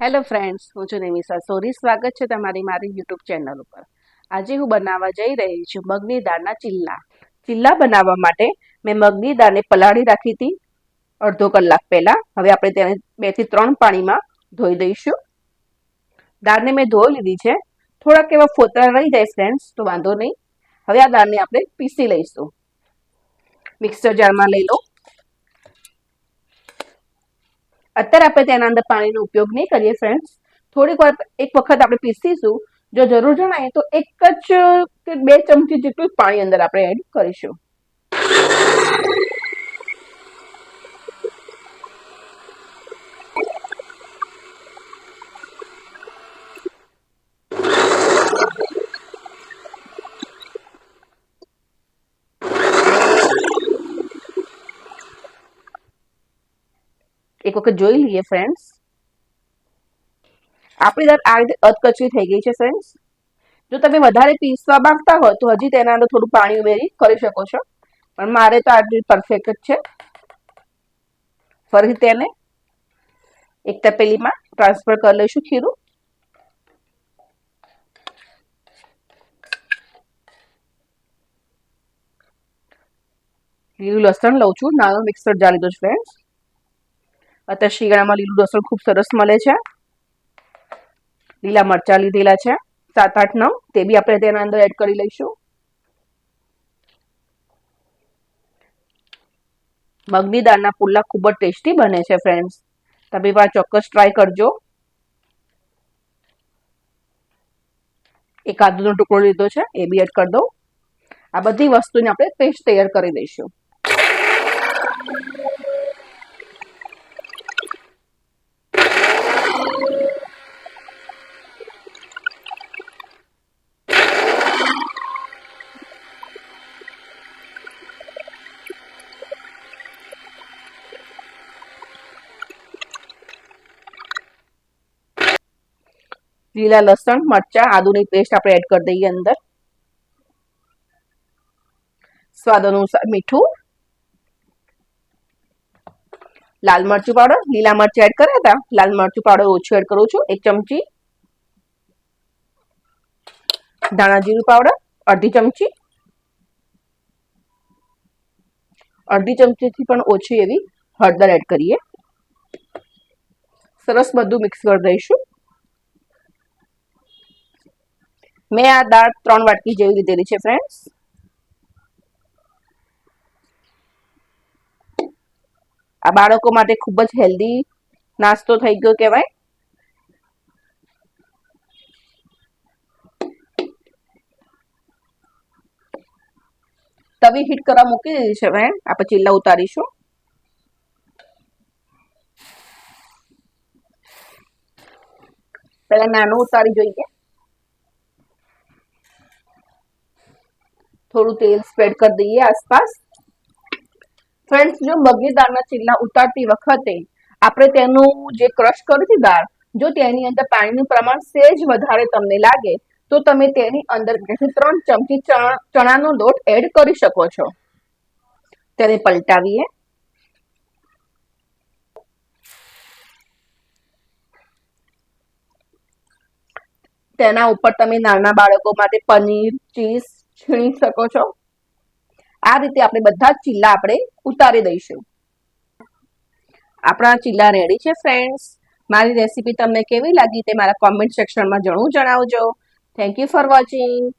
Hello friends, હું છું Nimisha sorry, સ્વાગત છે તમારી મારી યુટ્યુબ ચેનલ ઉપર. આજે હું બનાવવા જઈ રહી છું મગની દાળના ચિલ્લા. ચિલ્લા બનાવવા માટે મેં મગની દાળને પલાળી રાખી હતી અડધો કલાક પહેલાં. હવે આપણે તેને બેથી ત્રણ પાણીમાં ધોઈ દઈશું. દાળને મેં ધોઈ લીધી છે. થોડાક એવા ફોતરા રહી જાય ફ્રેન્ડ્સ, તો વાંધો નહીં. હવે આ દાળને આપણે પીસી લઈશું. મિક્સર જારમાં લઈ લો. અત્યારે આપણે તેના અંદર પાણીનો ઉપયોગ નહીં કરીએ ફ્રેન્ડ્સ થોડીક વાર એક વખત આપણે પીસીશું. જો જરૂર જણાય તો એક જ કે બે ચમચી જેટલું જ પાણી અંદર આપણે એડ કરીશું. એક વખત જોઈ લઈએ ફ્રેન્ડ્સ આપણી દાળ આ રીતે અધકચરી થઈ ગઈ છે ફ્રેન્ડ્સ જો તમે વધારે પીસવા માંગતા હોય તો હજી તેના અંદર થોડું પાણી ઉમેરી કરી શકો છો. પણ મારે તો આટલી પરફેક્ટ જ છે. ફરી તેને એક તપેલીમાં ટ્રાન્સફર કરી લઈશું ખીરું. લસણ લઉં છું. નાનો મિક્સર જાણી દો ફ્રેન્ડ્સ અત્યારે શિયાળામાં લીલું લસણ ખૂબ સરસ મળે છે. લીલા મરચા લીધેલા છે. સાત, આઠ, નવ, તે બી આપણે તેના અંદર એડ કરી લઈશું. મગની દાળના પુલ્લા ખૂબ જ ટેસ્ટી બને છે ફ્રેન્ડ્સ તમે પણ ચોક્કસ ટ્રાય કરજો. એક આદુનો ટુકડો લીધો છે, એ બી એડ કરી દો આ બધી વસ્તુને આપણે પેસ્ટ તૈયાર કરી દઈશું લીલા લસણ, મરચા, આદુની પેસ્ટ આપણે એડ કરી દઈએ અંદર. સ્વાદ અનુસાર મીઠું. લાલ મરચું પાવડર, લીલા મરચું એડ કર્યા હતા. લાલ મરચું પાવડર ઓછું એડ કરું છું, એક ચમચી. ધાણા જીરું પાવડર, અડધી ચમચી. અડધી ચમચીથી પણ ઓછી એવી હળદર એડ કરીએ. સરસ બધું મિક્સ કરી દઈશું. મેં આ દાળ ત્રણ વાટકી જેવી લીધેલી છે ફ્રેન્ડ્સ આ બાળકો માટે ખૂબ જ હેલ્ધી નાસ્તો થઈ ગયો કહેવાય. તવી હીટ કરવા મૂકી દીધી છે ફ્રેન્ડ આપણે ચીલા ઉતારીશું. પહેલા નાનું ઉતારી જોઈએ. થોડું તેલ સ્પ્રેડ કરી દઈએ આસપાસ. ફ્રેન્ડ્સ જો મગની દાળના ચીલા ઉતારતી વખતે આપણે તેનું જે ક્રશ કર્યું હતી દાળ, જો તેની અંદર પાણીનું પ્રમાણ સેજ વધારે તમને લાગે, તો તમે તેની અંદર બેથી ત્રણ ચમચી ચણાનો લોટ એડ કરી શકો છો. તેને પલટાવીએ. તેના ઉપર તમે નાના બાળકો માટે પનીર, ચીઝ છીણી શકો છો. આ રીતે આપણે બધા જ ચીલા આપણે ઉતારી દઈશું. આપણા ચીલા રેડી છે ફ્રેન્ડ્સ મારી રેસીપી તમને કેવી લાગી તે મારા કોમેન્ટ સેક્શનમાં જરૂર જણાવજો. Thank you for watching